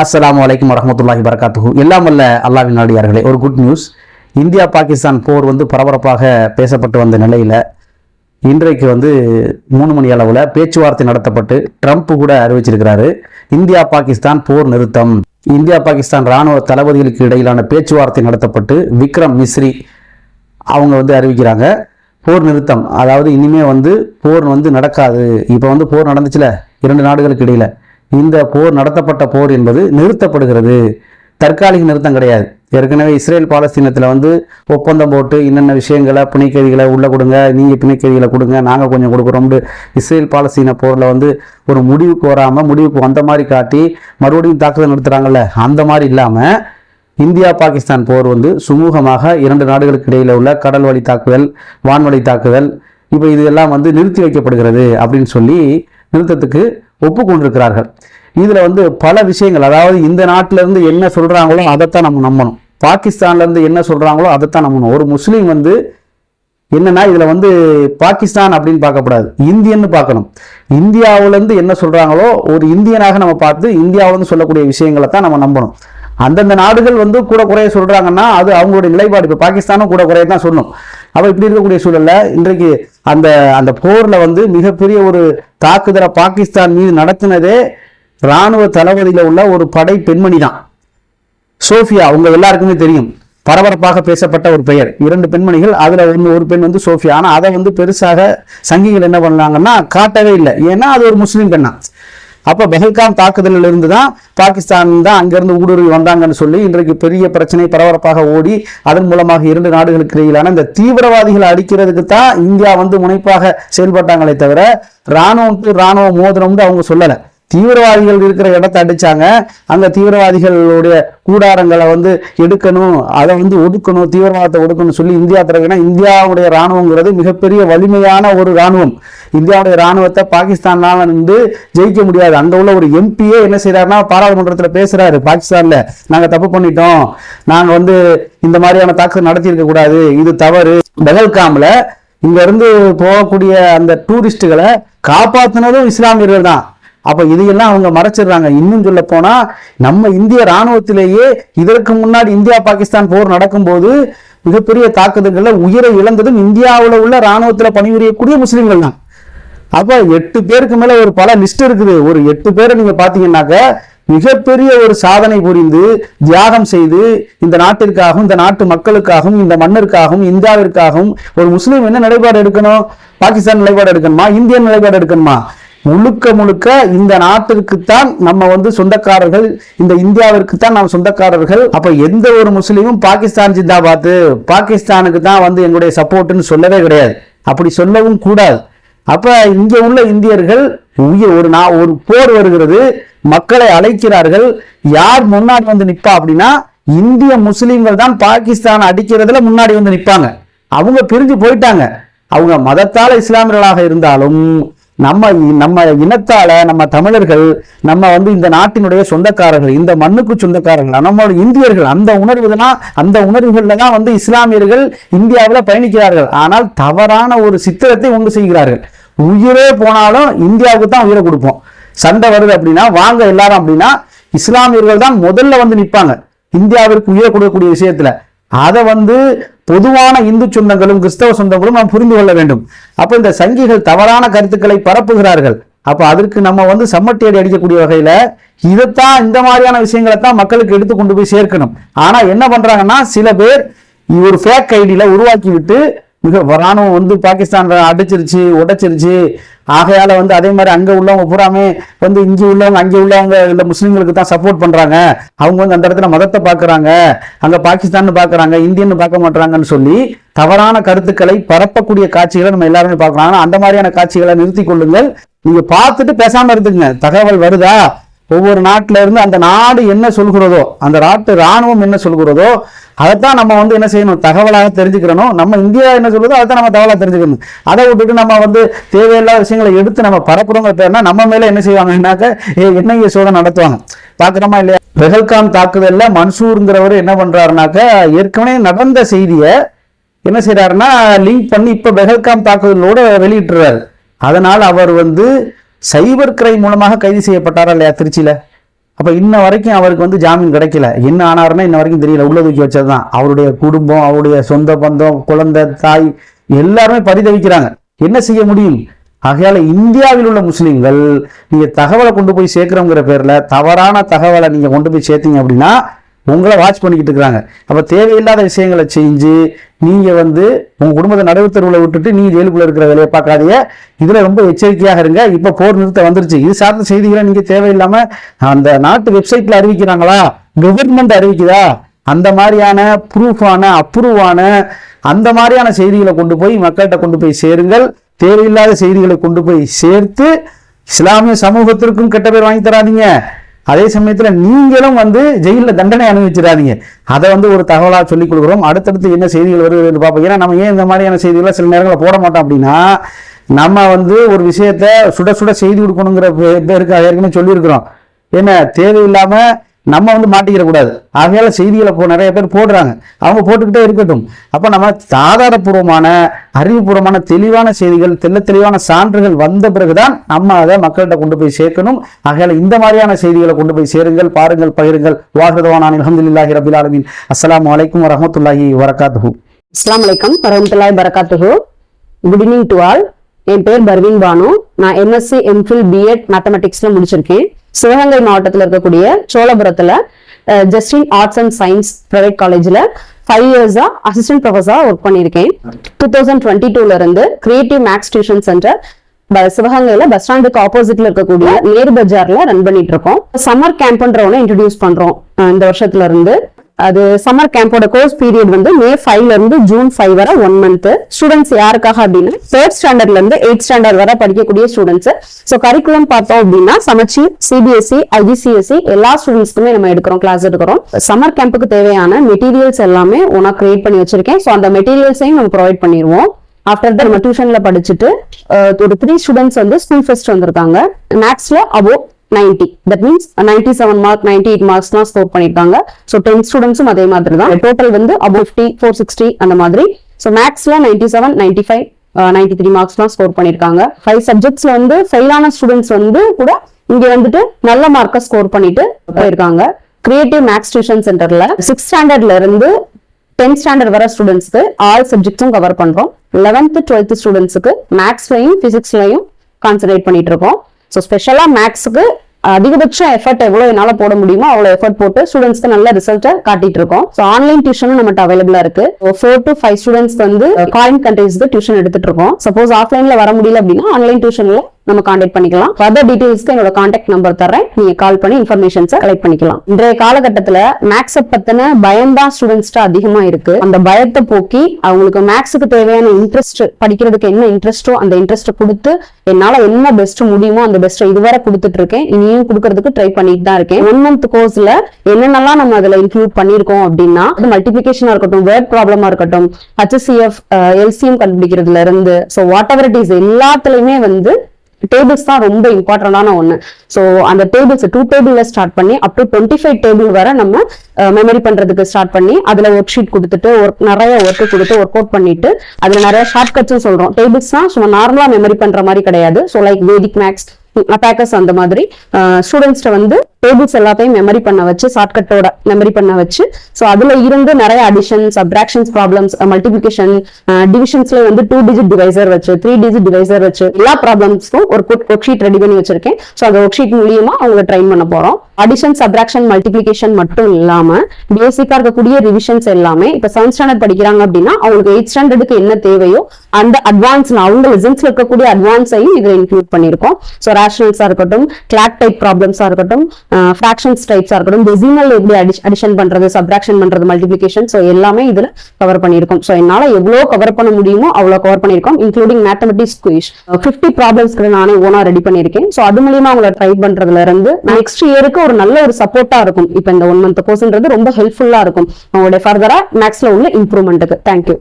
அஸ்லாம் வலைக்கம் வரமத்துல்லாஹி வரகாத்துஹு எல்லாம் வல்ல அல்லாவின் நாடியார்களே ஒரு குட் நியூஸ் இந்தியா பாகிஸ்தான் போர் வந்து பரபரப்பாக பேசப்பட்டு வந்த நிலையில் இன்றைக்கு வந்து மூணு மணி அளவில் பேச்சுவார்த்தை நடத்தப்பட்டு ட்ரம்ப் கூட அறிவிச்சிருக்கிறாரு இந்தியா பாகிஸ்தான் போர் நிறுத்தம். இந்தியா பாகிஸ்தான் ராணுவ தளபதிகளுக்கு இடையிலான பேச்சுவார்த்தை நடத்தப்பட்டு விக்ரம் மிஸ்ரி அவங்க வந்து அறிவிக்கிறாங்க போர் நிறுத்தம். அதாவது இனிமே வந்து போர் வந்து நடக்காது. இப்போ வந்து போர் நடந்துச்சுல இரண்டு நாடுகளுக்கு இடையில. இந்த போர் நடத்தப்பட்ட போர் என்பது நிறுத்தப்படுகிறது. தற்காலிக நிறுத்தம் கிடையாது. ஏற்கனவே இஸ்ரேல் பாலஸ்தீனத்தில் வந்து ஒப்பந்தம் போட்டு என்னென்ன விஷயங்களை பிணைக்கைதிகளை உள்ளே கொடுங்க நீங்கள் பிணைக்கைதிகளை கொடுங்க நாங்கள் கொஞ்சம் கொடுக்குறோம்னு இஸ்ரேல் பாலஸ்தீன போரில் வந்து ஒரு முடிவுக்கு வராமல் முடிவுக்கு வந்த மாதிரி காட்டி மறுபடியும் தாக்குதல் நிறுத்துகிறாங்கல்ல அந்த மாதிரி இல்லாமல் இந்தியா பாகிஸ்தான் போர் வந்து சுமூகமாக இரண்டு நாடுகளுக்கு இடையில் உள்ள கடல் வழி தாக்குதல் வான்வழி தாக்குதல் இப்போ இது எல்லாம் வந்து நிறுத்தி வைக்கப்படுகிறது அப்படின்னு சொல்லி நிறுத்தத்துக்கு ஒப்புக்கொண்டிருக்கிறார்கள். இதில் வந்து பல விஷயங்கள் அதாவது இந்த நாட்டில இருந்து என்ன சொல்றாங்களோ அதைத்தான் நம்ம நம்பணும். பாகிஸ்தான்ல இருந்து என்ன சொல்றாங்களோ அதைத்தான் நம்பணும். ஒரு முஸ்லீம் வந்து என்னன்னா இதுல வந்து பாகிஸ்தான் அப்படின்னு பார்க்கக்கூடாது. இந்தியன்னு பார்க்கணும். இந்தியாவுல இருந்து என்ன சொல்றாங்களோ ஒரு இந்தியனாக நம்ம பார்த்து இந்தியாவுல இருந்து சொல்லக்கூடிய விஷயங்களை தான் நம்ம நம்பணும். அந்தந்த நாடுகள் வந்து கூட குறைய சொல்றாங்கன்னா அது அவங்களுடைய நிலைப்பாடு. இப்போ பாகிஸ்தானும் கூட குறைய தான் சொல்லணும் அப்போ இப்படி இருக்கக்கூடிய சூழலில் இன்றைக்கு அந்த அந்த போரில் வந்து மிகப்பெரிய ஒரு தாக்குதலை பாகிஸ்தான் மீது நடத்தினதே ராணுவ தளபதியில் உள்ள ஒரு படை பெண்மணி தான் சோஃபியா அவங்க எல்லாருக்குமே தெரியும். பரபரப்பாக பேசப்பட்ட ஒரு பெயர். இரண்டு பெண்மணிகள் அதில் ஒன்று ஒரு பெண் வந்து சோஃபியா. ஆனால் அதை வந்து பெருசாக சங்கிகள் என்ன பண்ணாங்கன்னா காட்டவே இல்லை. ஏன்னா அது ஒரு முஸ்லீம் பெண்ணா அப்போ பெஹல்காம் தாக்குதலில் இருந்து தான் பாகிஸ்தான் தான் அங்கிருந்து ஊடுருவி வந்தாங்கன்னு சொல்லி இன்றைக்கு பெரிய பிரச்சனை பரபரப்பாக ஓடி அதன் மூலமாக இரண்டு நாடுகளுக்கு இடையிலான இந்த தீவிரவாதிகளை அடிக்கிறதுக்கு தான் இந்தியா வந்து முனைப்பாக செயல்பட்டாங்களே தவிர ராணுவம் டு ராணுவ மோதிரம்னு அவங்க சொல்லலை. தீவிரவாதிகள் இருக்கிற இடத்த அடிச்சாங்க. அங்க தீவிரவாதிகளுடைய கூடாரங்களை வந்து எடுக்கணும் அதை வந்து ஒடுக்கணும் தீவிரவாதத்தை ஒடுக்கணும் சொல்லி இந்தியா தரவுனா இந்தியாவுடைய ராணுவங்கிறது மிகப்பெரிய வலிமையான ஒரு ராணுவம் இந்தியாவுடைய ராணுவத்தை பாகிஸ்தான்லாம் நின்று ஜெயிக்க முடியாது. அங்க உள்ள ஒரு எம்பியே என்ன செய்யறாருன்னா பாராளுமன்றத்தில் பேசுறாரு. பாகிஸ்தான்ல நாங்க தப்பு பண்ணிட்டோம். நாங்க வந்து இந்த மாதிரியான தாக்குதல் நடத்தியிருக்க கூடாது. இது தவறு. பெகல்காம்ல இங்க இருந்து போகக்கூடிய அந்த டூரிஸ்டுகளை காப்பாத்தினதும் இஸ்லாமியர்கள் தான். அப்ப இதையெல்லாம் அவங்க மறைச்சிடுறாங்க. இன்னும் சொல்ல போனா நம்ம இந்திய ராணுவத்திலேயே இதற்கு முன்னாடி இந்தியா பாகிஸ்தான் போர் நடக்கும்போது மிகப்பெரிய தாக்குதல்களில் உயிரை இழந்ததும் இந்தியாவில் உள்ள ராணுவத்தில் பணிபுரியக்கூடிய முஸ்லீம்கள் தான். அப்ப எட்டு பேருக்கு மேல ஒரு பல லிஸ்ட் இருக்குது. ஒரு எட்டு பேரை நீங்க பாத்தீங்கன்னாக்க மிகப்பெரிய ஒரு சாதனை புரிந்து தியாகம் செய்து இந்த நாட்டிற்காகவும் இந்த நாட்டு மக்களுக்காகவும் இந்த மண்ணிற்காகவும் இந்தியாவிற்காகவும் ஒரு முஸ்லீம் என்ன நிலைப்பாடு எடுக்கணும்? பாகிஸ்தான் நிலைப்பாடு எடுக்கணுமா? இந்தியன் நிலைப்பாடு எடுக்கணுமா? முழுக்க முழுக்க இந்த நாட்டிற்குத்தான் நம்ம வந்து சொந்தக்காரர்கள் இந்த இந்தியாவிற்கு தான் நாம் சொந்தக்காரர்கள். அப்ப எந்த ஒரு முஸ்லீமும் பாகிஸ்தான் ஜிந்தாபாத் பாகிஸ்தானுக்கு தான் வந்து எங்களுடைய சப்போர்ட்னு சொல்லவே கிடையாது. அப்படி சொல்லவும் கூடாது. அப்ப இங்க உள்ள இந்தியர்கள் உயிர் ஒரு நா ஒரு போர் வருகிறது மக்களை அழைக்கிறார்கள். யார் முன்னாடி வந்து நிற்பா அப்படின்னா இந்திய முஸ்லீம்கள் தான் பாகிஸ்தான் அடிக்கிறதுல முன்னாடி வந்து நிற்பாங்க அவங்க பிரிஞ்சு போயிட்டாங்க. அவங்க மதத்தால இஸ்லாமியர்களாக இருந்தாலும் நம்ம நம்ம இனத்தால நம்ம தமிழர்கள் நம்ம வந்து இந்த நாட்டினுடைய சொந்தக்காரர்கள் இந்த மண்ணுக்கு சொந்தக்காரர்கள் நம்மளோட இந்தியர்கள் அந்த உணர்வு தான் அந்த உணர்வுகளில் தான் வந்து இஸ்லாமியர்கள் இந்தியாவில் பயணிக்கிறார்கள். ஆனால் தவறான ஒரு சித்திரத்தை உண்டு செய்கிறார்கள். உயிரே போனாலும் இந்தியாவுக்கு தான் உயிரை கொடுப்போம். சண்டை வருது அப்படின்னா வாங்க எல்லாரும் அப்படின்னா இஸ்லாமியர்கள் தான் முதல்ல வந்து நிற்பாங்க இந்தியாவிற்கு உயிரை கொடுக்கக்கூடிய விஷயத்துல. அதை வந்து பொதுவான இந்து சொந்தங்களும் கிறிஸ்தவ சொந்தங்களும் நாம் புரிந்து கொள்ள வேண்டும். அப்ப இந்த சங்கிகள் தவறான கருத்துக்களை பரப்புகிறார்கள். அப்ப அதற்கு நம்ம வந்து சம்மட்டியடி அடிக்கக்கூடிய வகையில இதைத்தான் இந்த மாதிரியான விஷயங்களை தான் மக்களுக்கு எடுத்து கொண்டு போய் சேர்க்கணும். ஆனா என்ன பண்றாங்கன்னா சில பேர் ஒரு ஃபேக் ஐடியில உருவாக்கி விட்டு மிக ராணுவம் வந்து பாகிஸ்தான் அடிச்சிருச்சு உடைச்சிருச்சு. ஆகையால வந்து அதே மாதிரி அங்கே உள்ளவங்க பூராமே வந்து இங்கே உள்ளவங்க அங்கே உள்ளவங்க இந்த முஸ்லீம்களுக்கு தான் சப்போர்ட் பண்ணுறாங்க அவங்க வந்து அந்த இடத்துல மதத்தை பார்க்குறாங்க. அங்கே பாகிஸ்தான் பார்க்குறாங்க இந்தியன்னு பார்க்க மாட்டாங்கன்னு சொல்லி தவறான கருத்துக்களை பரப்பக்கூடிய காட்சிகளை நம்ம எல்லாருமே பார்க்கலாம் அந்த மாதிரியான காட்சிகளை நிறுத்தி கொள்ளுங்கள். நீங்கள் பார்த்துட்டு பேசாமல் இருந்துங்க தகவல் வருதா? ஒவ்வொரு நாட்டில இருந்து அந்த நாடு என்ன சொல்கிறதோ அந்த நாட்டு ராணுவம் என்ன சொல்கிறதோ அதைத்தான் நம்ம வந்து என்ன செய்யணும்? தகவலாக தெரிஞ்சுக்கிறணும். நம்ம இந்தியா என்ன சொல்றதோ தான் நம்ம தகவலாக தெரிஞ்சுக்கணும். அதை விட்டுட்டு நம்ம வந்து தேவையில்லாத விஷயங்களை எடுத்து நம்ம பரப்புறோங்க பேர்னா நம்ம மேலே என்ன செய்வாங்கன்னாக்க ஏ என்ஐஏ சோதனை நடத்துவாங்க. பார்க்குறோமா இல்லையா? பெஹல்காம் தாக்குதலில் மன்சூருங்கிறவர் என்ன பண்ணுறாருனாக்க ஏற்கனவே நடந்த செய்தியை என்ன செய்கிறாருன்னா லிங்க் பண்ணி இப்போ பெஹல்காம் தாக்குதலோட வெளியிட்டுறாரு. அதனால் அவர் வந்து சைபர் கிரைம் மூலமாக கைது செய்யப்பட்டாரா இல்லையா திருச்சியில்? அப்போ இன்ன வரைக்கும் அவருக்கு வந்து ஜாமீன் கிடைக்கல. என்ன ஆனாருன்னா இன்ன வரைக்கும் தெரியல. உள்ள தூக்கி வச்சதுதான். அவருடைய குடும்பம் அவருடைய சொந்த பந்தம் குழந்தை தாய் எல்லாருமே பரிதவிக்கிறாங்க. என்ன செய்ய முடியும்? ஆகையால இந்தியாவில் உள்ள முஸ்லீம்கள் நீங்கள் தகவலை கொண்டு போய் சேர்க்குறோங்கிற பேரில் தவறான தகவலை நீங்கள் கொண்டு போய் சேர்த்தீங்க அப்படின்னா உங்களை வாட்ச் பண்ணிக்கிட்டு இருக்கிறாங்க. அப்போ தேவையில்லாத விஷயங்களை செஞ்சு நீங்கள் வந்து உங்கள் குடும்பத்தை நடுவு தெருவில் விட்டுட்டு நீ ஜெயிலுக்குள்ளே இருக்கிற வேலையை பார்க்காதீங்க. இதில் ரொம்ப எச்சரிக்கையாக இருங்க. இப்போ போர் நிறுத்தம் வந்துருச்சு. இது சார்ந்த செய்திகளை நீங்கள் தேவையில்லாமல் அந்த நாட்டு வெப்சைட்டில் அறிவிக்கிறாங்களா? கவர்மெண்ட் அறிவிக்குதா? அந்த மாதிரியான ப்ரூஃபான அப்ரூவான அந்த மாதிரியான செய்திகளை கொண்டு போய் மக்கள்கிட்ட கொண்டு போய் சேருங்கள். தேவையில்லாத செய்திகளை கொண்டு போய் சேர்த்து இஸ்லாமிய சமூகத்திற்கும் கெட்ட பேர் வாங்கி தராதீங்க. அதே சமயத்தில் நீங்களும் வந்து ஜெயிலில் தண்டனை அனுபவிச்சிடாதீங்க. அதை வந்து ஒரு தகவலாக சொல்லிக் கொடுக்குறோம். அடுத்தடுத்து என்ன செய்திகள் வருதுன்னு பார்ப்போம். ஏன்னா நம்ம ஏன் இந்த மாதிரியான செய்திகளை சில நேரங்களில் போட மாட்டோம் அப்படின்னா நம்ம வந்து ஒரு விஷயத்த சுட சுட செய்தி கொடுக்கணுங்கிற பேருக்கு ஏற்கனவே சொல்லியிருக்கிறோம். என்ன தேவையில்லாமல் நம்ம வந்து மாட்டிக்கிறக்கூடாது. ஆகையால செய்திகளை போ நிறைய பேர் போடுறாங்க. அவங்க போட்டுக்கிட்டே இருக்கட்டும். அப்போ நம்ம ஆதாரபூர்வமான அறிவுபூர்வமான தெளிவான செய்திகள் தெல்ல தெளிவான சான்றுகள் வந்த பிறகுதான் நம்ம அதை மக்கள்கிட்ட கொண்டு போய் சேர்க்கணும். ஆகையால இந்த மாதிரியான செய்திகளை கொண்டு போய் சேருங்கள் பாருங்கள் பகிருங்கள். வாகதவானான் அலமதுல்லாஹி ரபில் ஆலமீன். அஸ்லாம் அலைக்கும் வரமத்துல்லாஹி வரகாத்துஹு அஸ்லாம் வலைக்கம் வரமத்துல்லாஹி பரகாத்துஹு குட் ஈவினிங் டு ஆல் என் பேர் பர்வீன் பானு. நான் எம்எஸ்சி எம்ஃபில் பிஎட் மேத்தமெட்டிக்ஸில் முடிச்சிருக்கேன். சிவகங்கை மாவட்டத்தில் இருக்கக்கூடிய சோழபுரத்துல Justin arts and science private காலேஜ்ல ஃபைவ் இயர்ஸா அசிஸ்டன்ட் ப்ரொஃபஸரா ஒர்க் பண்ணியிருக்கேன். டூ தௌசண்ட் டுவெண்ட்டி டூல இருந்து கிரியேட்டிவ் மேக்ஸ் டியூஷன் சென்டர் ப- சிவகங்கையில பஸ் ஸ்டாண்டுக்கு ஆப்போசிட்ல இருக்கக்கூடிய நேரு பஜார்ல ரன் பண்ணிட்டு இருக்கோம். சம்மர் கேம்ப்ன்ற ஒன்று இன்ட்ரடியூஸ் பண்றோம் இந்த வருஷத்துல இருந்து. அது சம்மர் கேம்போட கோர்ஸ் பீரியட் வந்து மே ஃபைவ்ல இருந்து ஜூன் ஃபைவ் வரை ஒன் மந்த் ஸ்டூடெண்ட்ஸ் யாருக்காக அப்படின்னா தேர்ட் ஸ்டாண்டர்ட்ல இருந்து எயிட் ஸ்டாண்டர்ட் வரை படிக்கக்கூடிய ஸ்டூடெண்ட்ஸ் ஸோ கரிக்குலம் பார்த்தோம் அப்படின்னா சமைச்சி சிபிஎஸ்சி ஐஜிசிஎஸ்சி எல்லா ஸ்டூடெண்ட்ஸ்க்குமே நம்ம எடுக்கிறோம் கிளாஸ் எடுக்கிறோம். சம்மர் கேம்புக்கு தேவையான மெட்டீரியல்ஸ் எல்லாமே ஒன்னா கிரியேட் பண்ணி வச்சிருக்கேன். ஸோ அந்த மெட்டீரியல்ஸையும் நம்ம ப்ரொவைட் பண்ணிடுவோம். ஆஃப்டர் த நம்ம டியூஷன்ல படிச்சுட்டு ஒரு த்ரீ ஸ்டூடெண்ட்ஸ் வந்து ஸ்கூல் ஃபெஸ்ட் வந்திருக்காங்க. மேக்ஸ்ல above 90 that means 97 seven mark ninety eight marks தான் ஸ்கோர் பண்ணிருக்காங்க. ஸோ டென் ஸ்டூடெண்ட்ஸும் அதே மாதிரி தான் டோட்டல் வந்து அபோ ஃபிஃப்டி ஃபோர் சிக்ஸ்டி அந்த மாதிரி. ஸோ மேக்ஸ்ல ninety seven ninety five ninety three marks தான் ஸ்கோர் பண்ணிருக்காங்க. ஃபைவ் சப்ஜெக்ட்ஸ்ல வந்து ஃபெயிலான ஸ்டூடெண்ட்ஸ் வந்து கூட இங்க வந்துட்டு நல்ல மார்க்கை ஸ்கோர் பண்ணிட்டு போயிருக்காங்க. கிரியேட்டிவ் மேக்ஸ் டியூஷன் சென்டர்ல சிக்ஸ் ஸ்டாண்டர்ட்ல இருந்து டென்த் ஸ்டாண்டர்ட் வர ஸ்டூடெண்ட்ஸ்க்கு ஆல் சப்ஜெக்ட்ஸும் கவர் பண்றோம். லெவன்த் டுவெல்த் ஸ்டூடெண்ட்ஸுக்கு மேக்ஸ்லையும் பிசிக்ஸ்லையும் கான்சென்ட்ரேட் பண்ணிட்டு இருக்கோம். ஸோ ஸ்பெஷலாக மேக்ஸுக்கு அதிகபட்ச எஃபர்ட் எவ்வளோ என்னால் போட முடியுமோ அவ்வளவு எஃபர்ட் போட்டு ஸ்டூடெண்ட்ஸ்க்கு நல்ல ரிசல்ட்டை காட்டிட்டு இருக்கோம். ஸோ ஆன்லைன் டியூஷனும் நம்மகிட்ட அவைலபிளா இருக்கு. ஃபோர் டு ஃபைவ் ஸ்டூடெண்ட்ஸ்க்கு வந்து ஃபாரின் கண்ட்ரீஸ்க்கு டியூஷன் எடுத்துட்டு இருக்கோம். சப்போஸ் ஆஃப்லைன்ல வர முடியல அப்படின்னா ஆன்லைன் டியூஷன்ல நம்ம காண்டாக்ட் பண்ணிக்கலாம். ஃபர்தர் டீடைல்ஸ்க்கு என்னோட காண்டாக்ட் நம்பர் தரேன் நீங்க கால் பண்ணி இன்ஃபர்மேஷன்ஸை கலெக்ட் பண்ணிக்கலாம். இன்றைய காலகட்டத்துல மேக்ஸை பத்தின பயம் தான் ஸ்டூடெண்ட்ஸ்ட்டு அதிகமா இருக்கு. அந்த பயத்தை போக்கி அவங்களுக்கு மேக்ஸுக்கு தேவையான இன்ட்ரெஸ்ட் படிக்கிறதுக்கு என்ன இன்ட்ரெஸ்டோ அந்த இன்ட்ரெஸ்ட் கொடுத்து என்னால என்ன பெஸ்ட் முடியுமோ அந்த பெஸ்ட் இதுவரை கொடுத்துட்டு இருக்கேன். இனியும் கொடுக்கறதுக்கு ட்ரை பண்ணிட்டு தான் இருக்கேன். ஒன் மந்த் கோர்ஸ்ல என்னென்னலாம் நம்ம அதுல இன்க்ளூட் பண்ணிருக்கோம் அப்படின்னா அது மல்டிபிகேஷனா இருக்கட்டும் வேர்ட் ப்ராப்ளமா இருக்கட்டும் ஹச்எஸ்சிஎஃப் எல்சிஎம் கண்டுபிடிக்கிறதுல இருந்து so whatever it is எல்லாத்துலயுமே வந்து டேபிள்ஸ் தான் ரொம்ப இம்பார்ட்டண்டான ஒன்று ஸோ அந்த டேபிள்ஸ் டூ டேபிள்ல ஸ்டார்ட் பண்ணி up to twenty five table வரை நம்ம மெமரி பண்றதுக்கு ஸ்டார்ட் பண்ணி அதுல ஒர்க் ஷீட் கொடுத்துட்டு ஒர்க் நிறைய ஒர்க் கொடுத்து ஒர்க் அவுட் பண்ணிட்டு அதுல நிறைய ஷார்ட் கட்ஸும் சொல்றோம். டேபிள்ஸ் தான் சும்மா நார்மலா மெமரி பண்ற மாதிரி கிடையாது. ஸோ லைக் வேதிக் மேக்ஸ் பேக்கர்ஸ் அந்த மாதிரி ஸ்டூடெண்ட்ஸ்ட வந்து டேபிள்ஸ் எல்லாத்தையும் மெமரி பண்ண வச்சு ஷார்ட்கட்டோட மெமரி பண்ண வச்சு. ஸோ அதுல இருந்து நிறைய அடிஷன் சப்ராக்ஷன்ஸ் ப்ராப்ளம்ஸ் மல்டிபிகேஷன் டிவிஷன்ஸ்ல வந்து டூ டிஜிட் டிவைசர் வச்சு த்ரீ டிஜிட் டிவைசர் வச்சு எல்லா ப்ராப்ளம்ஸ்க்கும் ஒரு ஒர்க் ஷீட் ரெடி பண்ணி வச்சிருக்கேன். ஸோ அந்த ஒர்க் ஷீட் மூலியமா அவங்க ட்ரைன் பண்ண போறோம். அடிஷன் சப்ராக்ஷன் மல்டிபிளிகேஷன் மட்டும் இல்லாம பேசிக்கா இருக்கக்கூடிய ரிவிஷன்ஸ் எல்லாமே இப்ப செவன்த் ஸ்டாண்டர்ட் படிக்கிறாங்க அப்படின்னா அவங்களுக்கு எயிட் ஸ்டாண்டர்டுக்கு என்ன தேவையோ அந்த அட்வான்ஸ் அவங்க லெசன்ஸ்ல இருக்கக்கூடிய அட்வான்ஸையும் இதுல இன்க்ளூட் பண்ணிருக்கோம் ஸோ ரேஷனல்ஸா இருக்கட்டும் கிளாக் டைப் ப்ராப்ளம்ஸா இருக்கட்டும் ஃபிராக்ஷன்ஸ் டைப்ஸா இருக்கட்டும் டெசிமல் எப்படி அடிஷன் பண்றது சப்ராக்ஷன் பண்றது மல்டிபிகேஷன் ஸோ எல்லாமே இதுல கவர் பண்ணியிருக்கோம் ஸோ என்னால எவ்வளவு கவர் பண்ண முடியுமோ அவ்வளவு கவர் பண்ணியிருக்கோம் இன்க்ளூடிங் மேத்தமெட்டிக்ஸ் குயிஷ் ஃபிஃப்டி ப்ராப்ளம்ஸ்க்கு நானே ஓனா ரெடி பண்ணியிருக்கேன் ஸோ அது மூலியமா அவங்கள ட்ரை பண்றதுல இருந்து நெக்ஸ்ட் இயருக்கு ஒரு நல்ல ஒரு சப்போர்ட்டா இருக்கும் இப்போ இந்த ஒன் மந்த் கோர்ஸ்ன்றது ரொம்ப ஹெல்ப்ஃபுல்லா இருக்கும் அவங்களுடைய ஃபர்தரா மேக்ஸ்ல உள்ள இம்ப்ரூவ்மெண்ட்டுக்கு தேங்க்யூ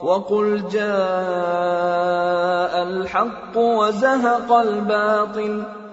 وقل جاء الحق وزهق الباطل